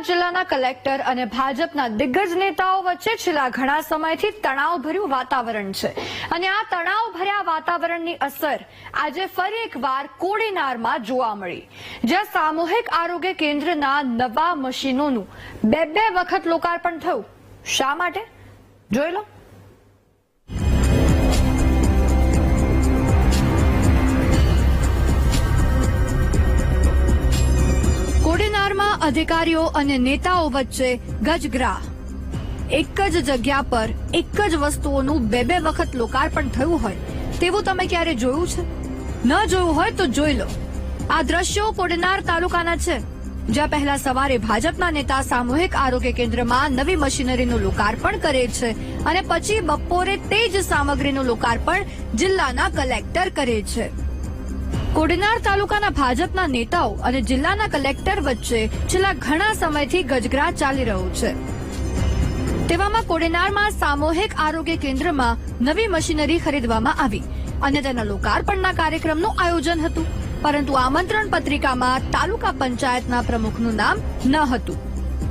સોમનાથ જિલ્લાના કલેક્ટર અને ભાજપના દિગ્ગજ નેતાઓ વચ્ચે છેલ્લા ઘણા સમયથી તણાવભર્યું વાતાવરણ છે. અને આ તણાવભર્યા વાતાવરણની અસર આજે ફરી એકવાર કોડીનારમાં જોવા મળી. જ્યાં સામૂહિક આરોગ્ય કેન્દ્રના નવા મશીનોનું બે બે વખત લોકાર્પણ થયું. શા માટે? જોઈ લો. અધિકારીઓ અને નેતાઓ વચ્ચે ગજગ્રાહ. એક જ જગ્યા પર એક જ વસ્તુઓનું બે બે વખત લોકાર્પણ થયું હોય, તેવું તમે ક્યારે જોયું છે? ન જોયું હોય તો જોઈ લો. આ દ્રશ્યો કોડનાર તાલુકાના છે, જ્યાં પહેલા સવારે ભાજપના નેતા સામૂહિક આરોગ્ય કેન્દ્રમાં નવી મશીનરીનું લોકાર્પણ કરે છે અને પછી બપોરે તે જ સામગ્રીનું લોકાર્પણ જિલ્લાના કલેક્ટર કરે છે. કોડીનાર તાલુકાના ભાજપના નેતાઓ અને જિલ્લાના કલેક્ટર વચ્ચે છેલ્લા ઘણા સમયથી ગજગ્રાહ ચાલી રહ્યો છે. તેવામાં કોડીનારમાં સામૂહિક આરોગ્ય કેન્દ્રમાં નવી મશીનરી ખરીદવામાં આવી અને તેના લોકાર્પણના કાર્યક્રમનું આયોજન હતું. પરંતુ આમંત્રણ પત્રિકામાં તાલુકા પંચાયતના પ્રમુખનું નામ ન હતું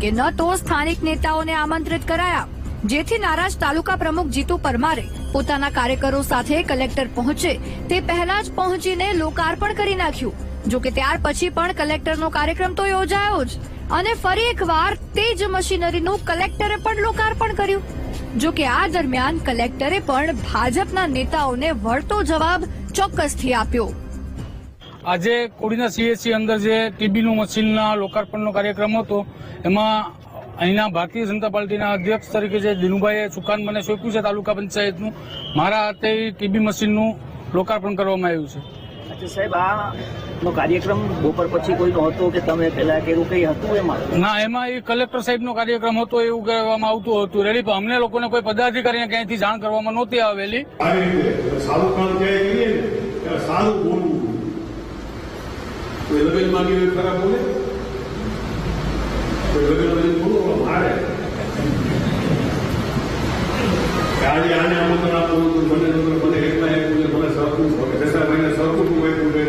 કે ન તો સ્થાનિક નેતાઓને આમંત્રિત કરાયા. જેથી નારાજ તાલુકા પ્રમુખ જીતુ પરમારે પોતાના કાર્યકરો સાથે કલેક્ટર પહોંચે તે પહેલા જ પહોંચીને લોકાર્પણ કરી નાખ્યું. જો કે ત્યાર પછી પણ કલેક્ટરનો કાર્યક્રમ તો યોજાયો જ. અને ફરી એકવાર તે જ મશીનરીનું કલેક્ટરે પણ લોકાર્પણ કર્યું. જો કે આ દરમિયાન કલેક્ટરે પણ ભાજપના નેતાઓને વળતો જવાબ ચોક્કસથી આપ્યો. આજે કોડીના સીએસસી અંદર જે ટીબીનું મશીનના લોકાર્પણનો કાર્યક્રમ હતો, એમાં અહીંના ભારતીય જનતા પાર્ટીના અધ્યક્ષ તરીકે જે દિનુભાઈએ સુકાન મને સોંપ્યું છે તાલુકા પંચાયતનું મારા હાથે ટીબી મશીનનું લોકાર્પણ કરવામાં આવ્યું છે. અચ્છા સાહેબ આ કાર્યક્રમ બપોર પછી કોઈ હતો કે તમે પેલા કે એવું કઈ હતું એમાં? ના એમાં એ કલેક્ટર સાહેબનો કાર્યક્રમ હતો એવું કહેવામાં આવતું હતું. રેડી પણ અમને લોકોને કોઈ પદાધિકારીને ક્યાંયથી જાણ કરવામાં નહોતી આવેલી. સારું કામ ક્યાંય કરીએ સારું બોલવું કોઈ લગ્ન માંગી ખરાબ બોલે? કોઈ લગ્ન મારે આજે આને આમંત્રણ આપવું હતું મને મને એકલા એક બોલે, મને સરખું જસાભાઈને સરખું તું એક બોલે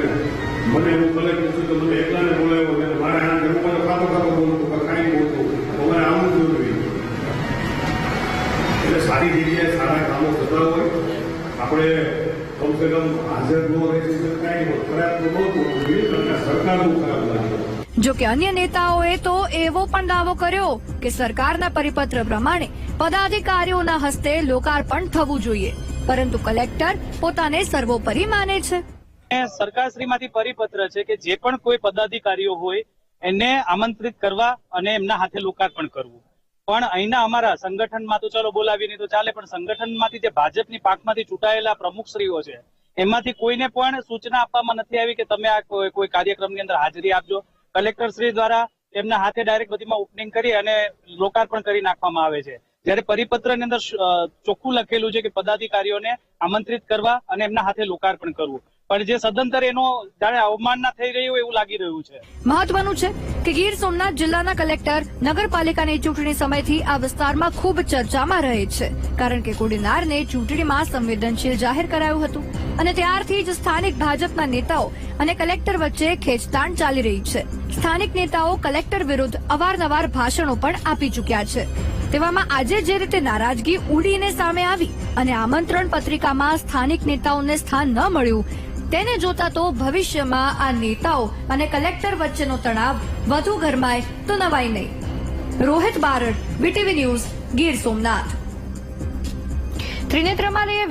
મને એવું કલેક્ટર છું તો મને એકલાને બોલાવ્યો અને મારે આ હું મને ખાતો ખાતો બોલતું કે કાંઈ બોલતું. મને આવું જ એટલે સારી જગ્યાએ સારા કામો થતા હોય. આપણે કમસે કમ હાજર ન રહી કાંઈ ખરાબ તો બહુ થવું જોઈએ સરકારનું ખરાબ લાગે. જો કે અન્ય નેતાઓએ તો એવો પણ દાવો કર્યો કે સરકારના પરિપત્ર પ્રમાણે પદાધિકારીઓના હસ્તે લોકાર્પણ થવું જોઈએ. પરંતુ કલેક્ટર પોતાને સર્વોપરી માને છે. સરકારશ્રીમાંથી પરિપત્ર છે કે જે પણ કોઈ પદાધિકારીઓ હોય, એને આમંત્રિત કરવા અને એમના હાથે લોકાર્પણ કરવું. પણ અહીંના અમારા સંગઠનમાં તો ચાલો બોલાવી નહીં તો ચાલે, પણ સંગઠનમાંથી જે ભાજપની પાકમાંથી ચૂંટાયેલા પ્રમુખશ્રીઓ છે, એમાંથી કોઈને પણ સૂચના આપવામાં નથી આવી કે તમે આ કોઈ કાર્યક્રમની અંદર હાજરી આપજો. કલેક્ટર શ્રી દ્વારા એમના હાથે ડાયરેક્ટ બધીમાં ઓપનિંગ કરી અને લોકાર્પણ કરી નાખવામાં આવે છે. જ્યારે પરિપત્રની અંદર ચોખ્ખું લખેલું છે કે પદાધિકારીઓને આમંત્રિત કરવા અને એમના હાથે લોકાર્પણ કરવું. પણ જે સદંતર એનો જાણે અવમાનના થઈ રહ્યું એવું લાગી રહ્યું છે. મહત્વનું છે કે ગીર સોમનાથ જિલ્લાના કલેક્ટર નગરપાલિકાની ચૂંટણી સમયથી આ વિસ્તારમાં ખૂબ ચર્ચામાં રહે છે. કારણ કે કોડીનારને ચૂંટણીમાં સંવેદનશીલ જાહેર કરાયું હતું અને ત્યારથી જ સ્થાનિક ભાજપના નેતાઓ અને કલેક્ટર વચ્ચે ખેંચતાણ ચાલી રહી છે. સ્થાનિક નેતાઓ કલેક્ટર વિરુદ્ધ અવારનવાર ભાષણો પણ આપી ચૂક્યા છે. તેવામાં આજે જે રીતે નારાજગી ઉડીને સામે આવી અને આમંત્રણ પત્રિકામાં સ્થાનિક નેતાઓને સ્થાન ન મળ્યું તેને જોતા તો ભવિષ્યમાં આ નેતાઓ અને કલેક્ટર વચ્ચેનો તણાવ વધુ ગરમાય તો નવાય નહીં. Rohit Barad BTV news Gir Somnath. ત્રિનેત્રમાને